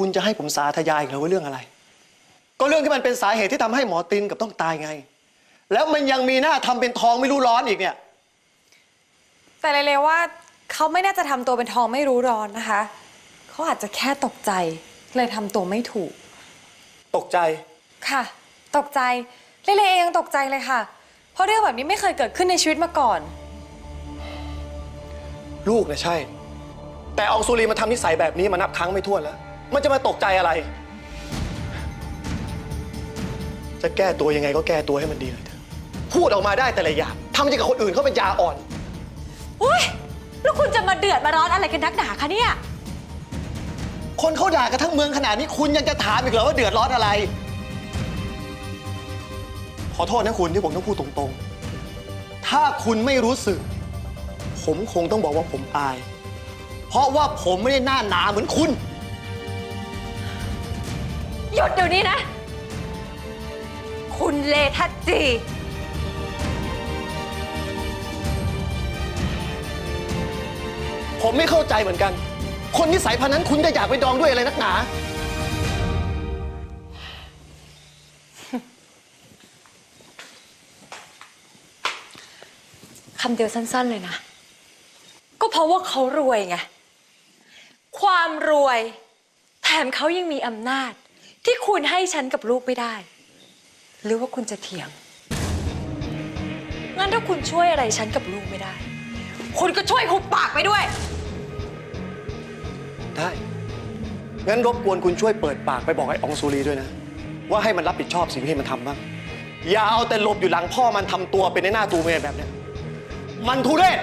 คุณจะให้ผมสาธยายอีกเหรอว่าเรื่องอะไร ก็เรื่องที่มันเป็นสาเหตุที่ทำให้หมอตินกับต้องตายไง แล้วมันยังมีหน้าทำเป็นทองไม่รู้ร้อนอีกเนี่ย แต่เลยๆว่าเขาไม่น่าจะทำตัวเป็นทองไม่รู้ร้อนนะคะ เขาอาจจะแค่ตกใจ เลยทำตัวไม่ถูก ตกใจ ค่ะ ตกใจเล่ๆเองยังตกใจเลยค่ะ เพราะเรื่องแบบนี้ไม่เคยเกิดขึ้นในชีวิตมาก่อน ลูกนะใช่ แต่อองซูรีมาทำนิสัยแบบนี้มานับครั้งไม่ถ้วนแล้ว มันจะมาตกใจอะไร จะแก้ตัวยังไงก็แก้ตัวให้มันดีหน่อยเถอะพูดออกมาได้แต่ละอย่างทำอย่างกับคนอื่นเขาเป็นยาอ่อน อุ้ยแล้วคุณจะมาเดือดมาร้อนอะไรกันนักหนาคะเนี่ย คนเขาด่ากันทั้งเมืองขนาดนี้คุณยังจะถามอีกเหรอว่าเดือดร้อนอะไร ขอโทษนะคุณที่ผมต้องพูดตรงๆ ถ้าคุณไม่รู้สึก ผมคงต้องบอกว่าผมอาย เพราะว่าผมไม่ได้หน้าหนาเหมือนคุณ หยุดเดี๋ยวนี้นะ คุณเลทัศจี ผมไม่เข้าใจเหมือนกัน คนนิสัยพันนั้นคุณจะอยากไปดองด้วยอะไรนักหนา คำเดียวสั้น ๆ เลยนะ ก็เพราะว่าเขารวยไง ความรวย แถมเขายังมีอำนาจ ที่คุณให้ฉันกับลูกไม่ได้ หรือว่าคุณจะเถียง งั้นถ้าคุณช่วยอะไรฉันกับลูกไม่ได้ คุณก็ช่วยหุบปากไปด้วย ได้ งั้นรบกวนคุณช่วยเปิดปากไปบอกไอ้อองซูรีด้วยนะ ว่าให้มันรับผิดชอบสิ่งที่มันทำบ้าง อย่าเอาแต่หลบอยู่หลังพ่อมันทำตัวเป็นในหน้าตูเมยแบบเนี้ย มันทุเรศ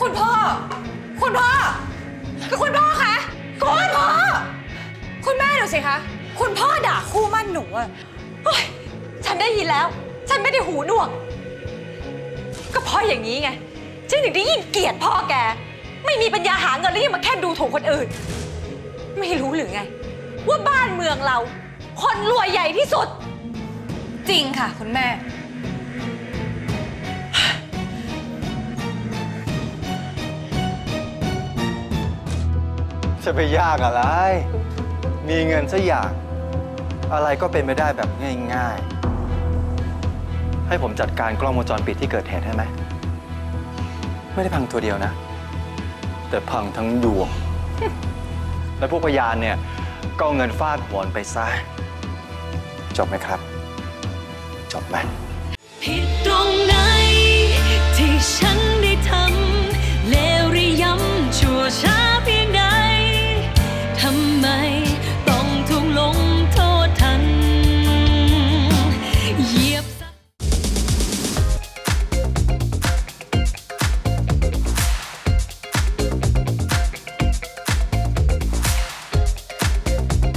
คุณพ่อ คุณพ่อคือคุณพ่อคะ คุณพ่อคุณแม่ ดูสิคะ คุณพ่อด่าคู่มั่นหนูอะโอ๊ยฉันได้ยินแล้ว ฉันไม่ได้หูหนวก ก็เพราะอย่างนี้ไง ฉันถึงได้ยิ่งเกลียดพ่อแก ไม่มีปัญญาหาเงินแล้วยังมาแค่ดูถูกคนอื่น ไม่รู้หรือไง ว่าบ้านเมืองเรา คนรวยใหญ่ที่สุด จริงค่ะ คุณแม่ จะไปยากอะไร มีเงินสักอย่าง อะไรก็เป็นไปได้แบบง่ายๆ ให้ผมจัดการกล้องวงจรปิดที่เกิดเหตุให้ไหม ไม่ได้พังตัวเดียวนะ แต่พังทั้งยวง และพวกพยานเนี่ย ก็เอาเงินฟาดหวนไปซะ จบไหมครับ จบไหม